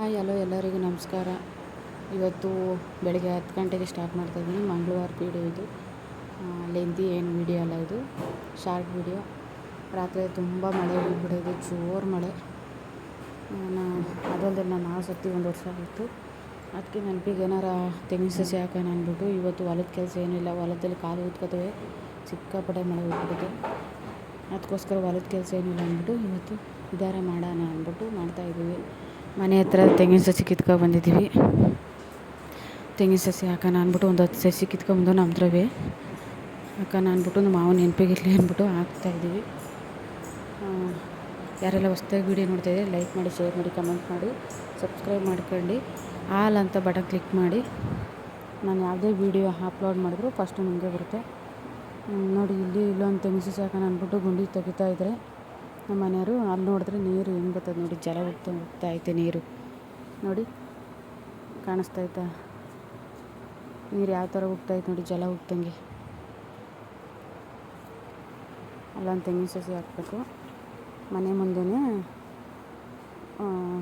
Hi, hello ಎಲ್ಲರಿಗೂ ನಮಸ್ಕಾರ. ಇವತ್ತು ಬೆಳಗ್ಗೆ ಹತ್ತು ಗಂಟೆಗೆ ಸ್ಟಾರ್ಟ್ ಮಾಡ್ತಾಯಿದ್ದೀನಿ ಮಂಗಳವಾರ ವೀಡಿಯೋ ಇದು. ಲೆಂತಿ ಏನು ವೀಡಿಯೋ ಅಲ್ಲ ಇದು. Short video. ರಾತ್ರಿ ತುಂಬ ಮಳೆ ಬಿಡೋದು ಜೋರು ಮಳೆ. ನಾನು ಅದೊಂದೇ ನಾನು ಆ ಸತಿ ಒಂದು ವರ್ಷ ಆಗಿತ್ತು ಅದಕ್ಕೆ ನೆನಪಿಗೆ ಏನಾರ ತೆಂಗಿನ ಸಸಿ ಹಾಕೋಣ ಅಂದ್ಬಿಟ್ಟು ಇವತ್ತು ಹೊಲದ ಕೆಲಸ ಏನಿಲ್ಲ ಹೊಲದಲ್ಲಿ ಕಾಲು ಉತ್ಕೋತವೆ ಸಿಕ್ಕಾಪಟ್ಟೆ ಮಳೆ ಹೋಗ್ಬಿಡುತ್ತೆ ಅದಕ್ಕೋಸ್ಕರ ಹೊಲದ ಕೆಲಸ ಏನಿಲ್ಲ ಅಂದ್ಬಿಟ್ಟು ಇವತ್ತು ಇದಾರೆ ಮಾಡೋಣ ಅಂದ್ಬಿಟ್ಟು ಮಾಡ್ತಾಯಿದ್ದೀವಿ ಮನೆ ಹತ್ರ ತೆಂಗಿನ ಸಸಿ ಕಿತ್ಕೊ ಬಂದಿದ್ದೀವಿ. ತೆಂಗಿನ ಸಸಿ ಹಾಕೋಣ ಅಂದ್ಬಿಟ್ಟು ಒಂದು ಹತ್ತು ಸಸಿ ಕಿತ್ಕೊಂಬಂದು ನಮ್ಮ ಹತ್ರವೇ. ಹಾಕೋಣ ಅಂದ್ಬಿಟ್ಟು ನಮ್ಮ ಮಾವನ ನೆನಪಿಗಿರಲಿ ಅಂದ್ಬಿಟ್ಟು ಹಾಕ್ತಾಯಿದ್ದೀವಿ ಯಾರೆಲ್ಲ ಹೊಸ್ದಾಗಿ ವೀಡಿಯೋ ನೋಡ್ತಾಯಿದ್ರೆ ಲೈಕ್ ಮಾಡಿ, ಶೇರ್ ಮಾಡಿ, ಕಮೆಂಟ್ ಮಾಡಿ, ಸಬ್ಸ್ಕ್ರೈಬ್ ಮಾಡ್ಕೊಂಡು ಆಲ್ ಅಂತ ಬಟನ್ ಕ್ಲಿಕ್ ಮಾಡಿ. ನಾನು ಯಾವುದೇ ವೀಡಿಯೋ ಅಪ್ಲೋಡ್ ಮಾಡಿದ್ರು ಫಸ್ಟು ನಿಮಗೆ ಬರುತ್ತೆ. ನೋಡಿ ಇಲ್ಲಿ ಇಲ್ಲೊಂದು ತೆಂಗಿನ ಸಸಿ ಹಾಕೋಣ ಅಂದ್ಬಿಟ್ಟು ಗುಂಡಿ ತೆಗಿತಾ ಇದ್ದರೆ. ನಮ್ಮ ಮನೆಯವರು, ಅಲ್ಲಿ ನೋಡಿದ್ರೆ ನೀರು ಹೆಂಗೆ ಬರ್ತದೆ ನೋಡಿ, ಜಲ ಹೋಗ್ತಾ ಹೋಗ್ತಾ ಐತೆ ನೀರು. ನೋಡಿ, ಕಾಣಿಸ್ತಾ ಐತಾ ನೀರು ಯಾವ ಥರ ಹೋಗ್ತಾಯಿತ್ತು ನೋಡಿ, ಜಲ ಹೋಗ್ತಂಗೆ ಅಲ್ಲೊಂದು ತೆಂಗಿನ ಸಸಿ ಹಾಕ್ಬೇಕು. ಮನೆ ಮುಂದೆನೇ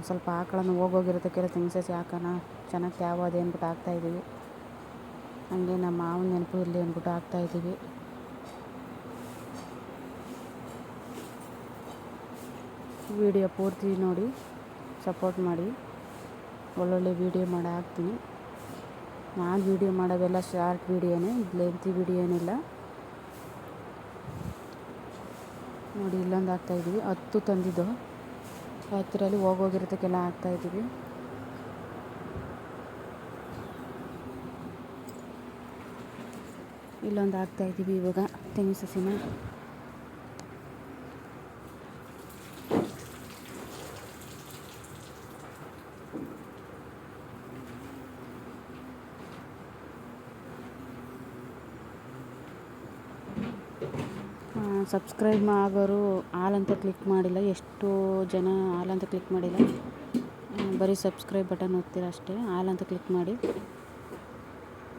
ಸ್ವಲ್ಪ ಆಕಳನ್ನು ಹೋಗೋಗಿರೋದಕ್ಕೆಲ್ಲ ತೆಂಗಿನ ಸಸಿ ಹಾಕೋಣ, ಚೆನ್ನಾಗಿ ಯಾವ ಅದೇ ಅಂದ್ಬಿಟ್ಟು ಹಾಕ್ತಾಯಿದ್ದೀವಿ ಹಂಗೆ ನಮ್ಮ ಮಾವನ ನೆನಪು ಇರಲಿ ಅಂದ್ಬಿಟ್ಟು ಹಾಕ್ತಾಯಿದ್ದೀವಿ ವಿಡಿಯೋ ಪೂರ್ತಿ ನೋಡಿ ಸಪೋರ್ಟ್ ಮಾಡಿ. ಒಳ್ಳೊಳ್ಳೆ ವಿಡಿಯೋ ಮಾಡಿ, ಹಾಕ್ತೀನಿ. ನಾನು ವಿಡಿಯೋ ಮಾಡೋದೆಲ್ಲ ಶಾರ್ಟ್ ವೀಡಿಯೋನೇ ಲೆಂತಿ ವಿಡಿಯೋ ಏನಿಲ್ಲ ನೋಡಿ, ಇಲ್ಲೊಂದು ಹಾಕ್ತಾಯಿದ್ದೀವಿ ಹತ್ತು ತಂದಿದ್ದು. ಹತ್ತಿರಲ್ಲಿ ಹೋಗೋಗಿರೋದಕ್ಕೆಲ್ಲ ಹಾಕ್ತಾಯಿದ್ದೀವಿ ಇಲ್ಲೊಂದು ಹಾಕ್ತಾಯಿದ್ದೀವಿ ಇವಾಗ. ತೆಂಗಿನ ಸಸಿನ ಸಬ್ಸ್ಕ್ರೈಬ್ ಆಗೋರು ಆಲ್ ಅಂತ ಕ್ಲಿಕ್ ಮಾಡಿಲ್ಲ, ಎಷ್ಟು ಜನ ಆಲ್ ಅಂತ ಕ್ಲಿಕ್ ಮಾಡಿಲ್ಲ. ಬರೀ ಸಬ್ಸ್ಕ್ರೈಬ್ ಬಟನ್ ಒತ್ತೀರ ಅಷ್ಟೇ, ಆಲ್ ಅಂತ ಕ್ಲಿಕ್ ಮಾಡಿ.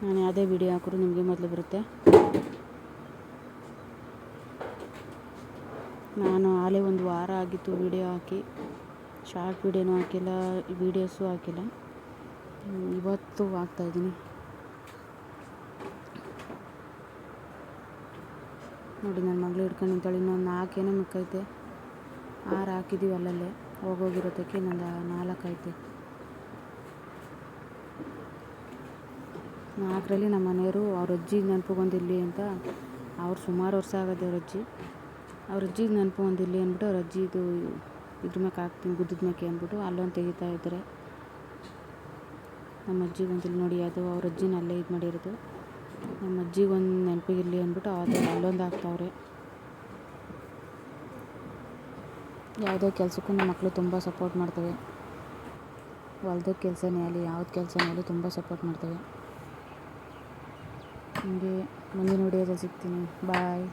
ನಾನು ಯಾವುದೇ ವಿಡಿಯೋ ಹಾಕಿದ್ರು ನಿಮಗೆ ಮೊದಲು ಬರುತ್ತೆ. ನಾನು ಆಲೇ ಒಂದು ವಾರ ಆಗಿತ್ತು ವಿಡಿಯೋ ಹಾಕಿ, ಶಾರ್ಟ್ ವಿಡಿಯೋನೂ ಹಾಕಿಲ್ಲ ವೀಡಿಯೋಸು ಹಾಕಿಲ್ಲ. ಇವತ್ತು ಹಾಕ್ತಾಯಿದ್ದೀನಿ ನೋಡಿ ನನ್ನ ಮಗಳು ಹಿಡ್ಕೊಂಡು ನಿಂತಾಳೆ. ಇನ್ನೊಂದು ನಾಲ್ಕು ಏನೋ ಮಿಕ್ಕೈತೆ ಆರು ಹಾಕಿದ್ದೀವಿ ಅಲ್ಲಲ್ಲೇ. ಹೋಗೋಗಿರೋದಕ್ಕೆ ಇನ್ನೊಂದು ನಾಲ್ಕು ಐತೆ. ನಾಲ್ಕರಲ್ಲಿ ನಮ್ಮ ಮನೆಯವರು ಅವ್ರ ಅಜ್ಜಿ ನೆನಪು ಬಂದಿರಲಿ ಅಂತ ಅವ್ರು ಸುಮಾರು ವರ್ಷ ಆಗೋದು ಅವ್ರ ಅಜ್ಜಿ. ಅವ್ರ ಅಜ್ಜಿಗೆ ನೆನಪು ಬಂದಿರಲಿ ಅಂದ್ಬಿಟ್ಟು ಅವ್ರ ಅಜ್ಜಿದು ಇದ್ರ ಮ್ಯಾಕೆ ಹಾಕ್ತೀನಿ, ಗುದ್ದದ ಮ್ಯಾಕೆ ಅಂದ್ಬಿಟ್ಟು ಅಲ್ಲೊಂದು ತೆಗಿತಾ ಇದ್ದಾರೆ. ನಮ್ಮ ಅಜ್ಜಿಗೆ ಬಂದಿಲ್ಲ ನೋಡಿ, ಅದು ಅವ್ರ ಅಜ್ಜಿನ ಅಲ್ಲೇ ಇದು ಮಾಡಿರೋದು. ನಮ್ಮ ಅಜ್ಜಿಗೆ ಒಂದು ನೆನಪಿಗಿರಲಿ ಅಂದ್ಬಿಟ್ಟು ಥರ ಅಲ್ಲೊಂದು ಹಾಕ್ತಾವ್ರೆ ಯಾವುದೇ ಕೆಲಸಕ್ಕೂ ನಮ್ಮ ಮಕ್ಕಳು ತುಂಬ ಸಪೋರ್ಟ್ ಮಾಡ್ತವೆ. ಹೊಲ್ದ ಕೆಲಸನೇ ಆಗಲಿ ಯಾವ್ದು ಕೆಲಸನೇ ಆಗಲಿ ತುಂಬ ಸಪೋರ್ಟ್ ಮಾಡ್ತವೆ. ಹಂಗೆ ಮುಂದಿನ ವಿಡಿಯೋದಲ್ಲಿ ಸಿಗ್ತೀನಿ. ಬಾಯ್